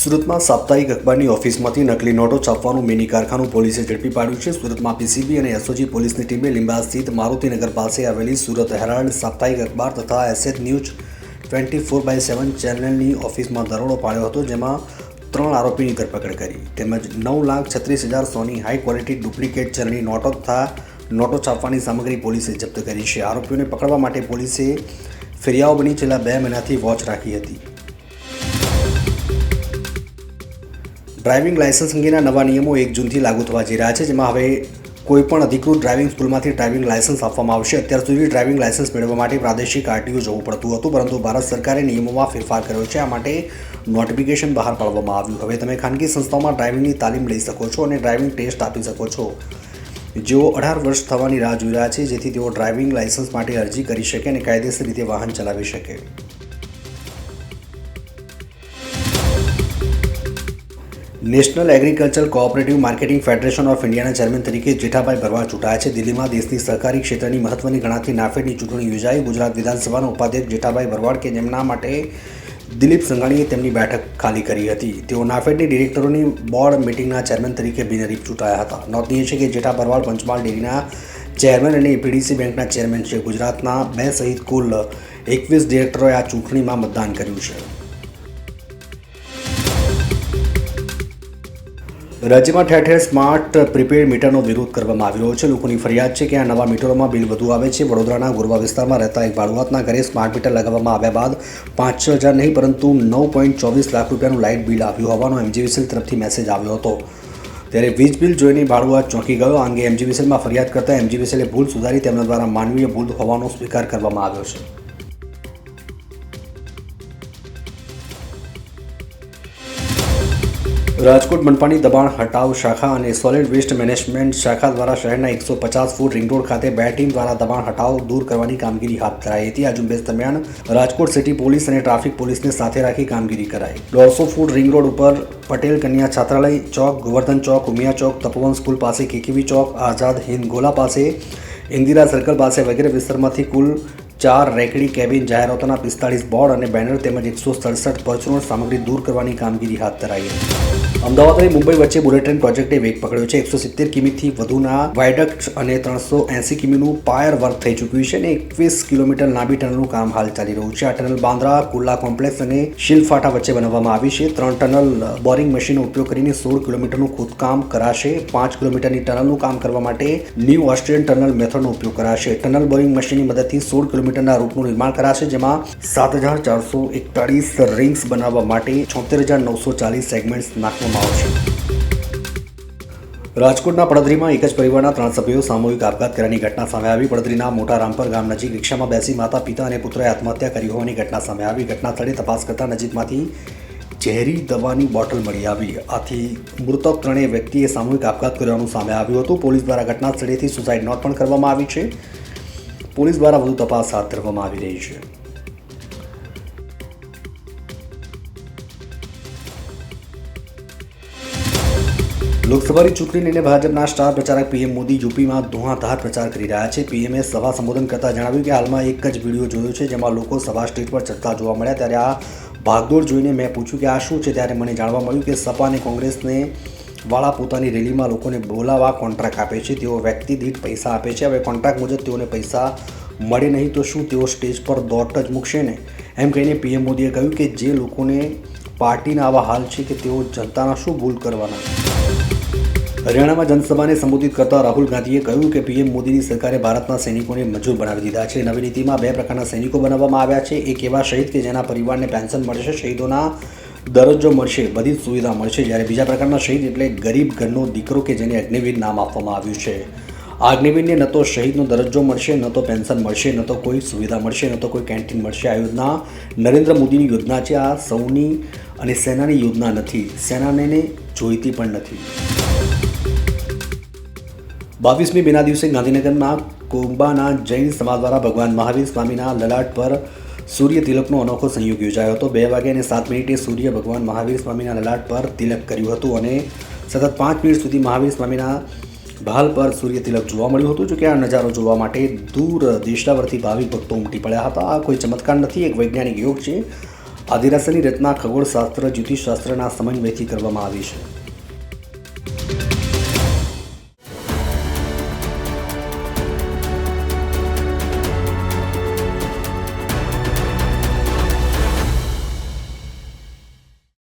સુરતમાં સાપ્તાહિક અખબારની ઓફિસમાંથી નકલી નોટો છાપવાનું મિની કારખાનું પોલીસે ઝડપી પાડ્યું છે. સુરતમાં પીસીબી અને એસઓજી પોલીસની ટીમે લીંબા સ્થિત મારુતિનગર પાસે આવેલી સુરત હેરાલ્ડ સાપ્તાહિક અખબાર તથા SH news twenty four by seven ચેનલની ઓફિસમાં દરોડો પાડ્યો હતો, જેમાં ત્રણ આરોપીની ધરપકડ કરી. તેમજ નવ લાખ છત્રીસ હજાર સોની હાઈ ક્વોલિટી ડુપ્લિકેટ ચલણી નોટો તથા નોટો છાપવાની સામગ્રી પોલીસે જપ્ત કરી છે. આરોપીઓને પકડવા માટે પોલીસે ફેરિયાઓ બની છેલ્લા બે મહિનાથી વોચ રાખી હતી. ડ્રાઇવિંગ લાયસન્સ અંગેના નવા નિયમો એક જૂનથી લાગુ થવા જઈ રહ્યા છે, જેમાં હવે કોઈ પણ અધિકૃત ડ્રાઇવિંગ સ્કૂલમાંથી ડ્રાઇવિંગ લાયસન્સ આપવામાં આવશે. અત્યાર સુધી ડ્રાઇવિંગ લાયસન્સ મેળવવા માટે પ્રાદેશિક આરટીઓ જવું પડતું હતું, પરંતુ ભારત સરકારે નિયમોમાં ફેરફાર કર્યો છે. આ માટે નોટિફિકેશન બહાર પાડવામાં આવ્યું. હવે તમે ખાનગી સંસ્થાઓમાં ડ્રાઇવિંગની તાલીમ લઈ શકો છો અને ડ્રાઇવિંગ ટેસ્ટ આપી શકો છો. જેઓ અઢાર વર્ષ થવાની રાહ જોઈ રહ્યા છે, જેથી તેઓ ડ્રાઇવિંગ લાયસન્સ માટે અરજી કરી શકે અને કાયદેસર રીતે વાહન ચલાવી શકે. National agriculture cooperative marketing federation of ઇન્ડિયાના ચેરમેન તરીકે જેઠાભાઈ ભરવાડ ચૂંટાયા છે. દિલ્હીમાં દેશની સહકારી ક્ષેત્રની મહત્વની ગણાતી નાફેડની ચૂંટણી યોજાઈ. ગુજરાત વિધાનસભાના ઉપાધ્યક્ષ જેઠાભાઈ ભરવાડ કે જેમના માટે દિલીપ સંઘાણીએ તેમની બેઠક ખાલી કરી હતી. તેઓ નાફેડની ડિરેક્ટરોની બોર્ડ મિટિંગના ચેરમેન તરીકે બિનહરીફ ચૂંટાયા હતા. નોંધનીય છે કે જેઠા ભરવાડ પંચમહાલ ડેરીના ચેરમેન અને પીડીસી બેંકના ચેરમેન છે. ગુજરાતના બે સહિત કુલ એકવીસ ડિરેક્ટરોએ આ ચૂંટણીમાં મતદાન કર્યું છે. રાજ્યમાં ઠેર ઠેર સ્માર્ટ પ્રીપેડ મીટરનો વિરોધ કરવામાં આવી રહ્યો છે. લોકોની ફરિયાદ છે કે આ નવા મીટરોમાં બિલ વધુ આવે છે. વડોદરાના ગોરવા વિસ્તારમાં રહેતા એક ભાડુઆતના ઘરે સ્માર્ટ મીટર લગાવવામાં આવ્યા બાદ પાંચ છ હજાર નહીં, પરંતુ નવ પોઈન્ટ ચોવીસ લાખ રૂપિયાનું લાઇટ બિલ આવ્યું હોવાનો એમજીવીસીએલ તરફથી મેસેજ આવ્યો હતો. ત્યારે વીજ બિલ જોઈને ભાડુઆત ચોંકી ગયો. આ અંગે એમજીવીસીએલમાં ફરિયાદ કરતા એમજીવીસીએલે ભૂલ સુધારી તેમના દ્વારા માનવીય ભૂલ હોવાનો સ્વીકાર કરવામાં આવ્યો છે. રાજકોટ મનપાની દબાણ હટાવ શાખા અને સોલિડ વેસ્ટ મેનેજમેન્ટ શાખા દ્વારા શહેરના એકસો પચાસ ફૂટ રિંગ રોડ ખાતે બે ટીમ દ્વારા દબાણ હટાવ દૂર કરવાની કામગીરી હાથ ધરાઈ હતી. આ ઝુંબેશ દરમિયાન રાજકોટ સિટી પોલીસ અને ટ્રાફિક પોલીસને સાથે રાખી કામગીરી કરાઈ. દોઢસો ફૂટ રિંગ રોડ ઉપર પટેલ કન્યા છાત્રાલય ચોક, ગોવર્ધન ચોક, ઉમિયા ચોક, તપોવન સ્કૂલ પાસે કેકેવી ચોક, આઝાદ હિંદ ગોલા પાસે, ઇન્દિરા સર્કલ પાસે વગેરે વિસ્તારમાંથી કુલ ચાર રેકડી કેબિન જાહેરાતોના પિસ્તાળીસ બોર્ડ અને બેનર તેમજ એકસો સડસઠ પરચુરણ સામગ્રી દૂર કરવાની કામગીરી હાથ ધરાઈ હતી. અમદાવાદ અને મુંબઈ વચ્ચે બુલેટ ટ્રેન પ્રોજેક્ટે વેગ પકડ્યો છે. એકસો સિત્તેર કિમીથી વધુના વાયડક્ટ અને ત્રણસો એંસી કિમીનું પાયર વર્ક થઈ ચૂક્યું છે અને એકવીસ કિલોમીટર લાંબી ટનલનું કામ હાલ ચાલી રહ્યું છે. આ ટનલ બાંદ્રા કુર્લા કોમ્પ્લેક્સ અને શિલફાટા વચ્ચે બનાવવામાં આવી છે. ત્રણ ટનલ બોરિંગ મશીનનો ઉપયોગ કરીને સોળ કિલોમીટરનું ખોદકામ કરાશે. પાંચ કિલોમીટરની ટનલનું કામ કરવા માટે ન્યૂ ઓસ્ટ્રિયન ટનલ મેથડનો ઉપયોગ કરાશે. ટનલ બોરિંગ મશીનની મદદથી સોળ કિલોમીટરના રૂટનું નિર્માણ કરાશે, જેમાં સાત હજાર ચારસો એકતાળીસ રિંગ્સ બનાવવા માટે છોતેર હજાર નવસો ચાલીસ સેગમેન્ટ્સ નાખવામાં આવશે. રાજકોટના પડદરીમાં એક જ પરિવારના ત્રણ સભ્યો સામૂહિક આપઘાત કર્યાની ઘટના સામે આવી. પડદરીના મોટા રામપર ગામ નજીક રિક્ષામાં બેસી માતા, પિતા અને પુત્રએ આત્મહત્યા કરી હોવાની ઘટના સામે આવી. ઘટના સ્થળે તપાસ કરતા નજીકમાંથી ઝેરી દવાની બોટલ મળી આવી. આથી મૃતક ત્રણેય વ્યક્તિએ સામૂહિક આપઘાત કર્યાનું સામે આવ્યું હતું. પોલીસ દ્વારા ઘટના સ્થળેથી સુસાઇડ નોટ પણ કરવામાં આવી છે. પોલીસ દ્વારા વધુ તપાસ હાથ ધરવામાં આવી રહી છે. લોકસભાની ચૂંટણી લઈને ભાજપના સ્ટાર પ્રચારક પીએમ મોદી યુપીમાં ધુઆધાર પ્રચાર કરી રહ્યા છે. પીએમએ સભા સંબોધન કરતા જણાવ્યું કે હાલમાં એક જ વીડિયો જોયો છે જેમાં લોકો સભા સ્ટેજ પર ચડતા જોવા મળ્યા. ત્યારે આ ભાગદોડ જોઈને મેં પૂછ્યું કે આ શું છે? ત્યારે મને જાણવા મળ્યું કે સપા અને કોંગ્રેસને વાળા પોતાની રેલીમાં લોકોને બોલાવવા કોન્ટ્રાક્ટ આપે છે. તેઓ વ્યક્તિ દીઠ પૈસા આપે છે. હવે કોન્ટ્રાક્ટ મુજબ તેઓને પૈસા મળે નહીં તો શું? તેઓ સ્ટેજ પર દોટ જ મૂકશે ને? એમ કહીને પીએમ મોદીએ કહ્યું કે જે લોકોને પાર્ટીના આવા હાલ છે કે તેઓ જનતાના શું ભૂલ કરવાના? હરિયાણામાં જનસભાને સંબોધિત કરતા રાહુલ ગાંધીએ કહ્યું કે પીએમ મોદીની સરકારે ભારતના સૈનિકોને મજૂર બનાવી દીધા છે. નવી નીતિમાં બે પ્રકારના સૈનિકો બનાવવામાં આવ્યા છે. એક એવા શહીદ કે જેના પરિવારને પેન્શન મળશે શહીદોના દરજ્જો મળશે, બધી સુવિધા મળશે જ્યારે બીજા પ્રકારના શહીદ એટલે ગરીબ ઘરનો દીકરો કે જેને અગ્નિવીર નામ આપવામાં આવ્યું છે. આ અગ્નિવીરને ન તો શહીદનો દરજ્જો મળશે, ન તો પેન્શન મળશે, ન તો કોઈ સુવિધા મળશે, ન તો કોઈ કેન્ટીન મળશે. આ યોજના નરેન્દ્ર મોદીની યોજના છે. આ સૌની અને સેનાની યોજના નથી. સેનાને જોઈતી પણ નથી. બાવીસમી મેના દિવસે ગાંધીનગરના કોંબાના જૈન સમાજ દ્વારા ભગવાન મહાવીર સ્વામીના લલાટ પર સૂર્ય તિલકનો અનોખો સંયોગ યોજાયો હતો. બે વાગે અને સાત મિનિટે સૂર્ય ભગવાન મહાવીર સ્વામીના લલાટ પર તિલક કર્યું હતું અને સતત પાંચ મિનિટ સુધી મહાવીર સ્વામીના ભાલ પર સૂર્ય તિલક જોવા મળ્યું હતું જોકે આ નજારો જોવા માટે દૂર દેશાવરથી ભાવિક ભક્તો ઉમટી પડ્યા હતા. આ કોઈ ચમત્કાર નથી, એક વૈજ્ઞાનિક યોગ છે. આદિરાસની રચના ખગોળશાસ્ત્ર, જ્યોતિષશાસ્ત્રના સમન્વયથી કરવામાં આવી છે.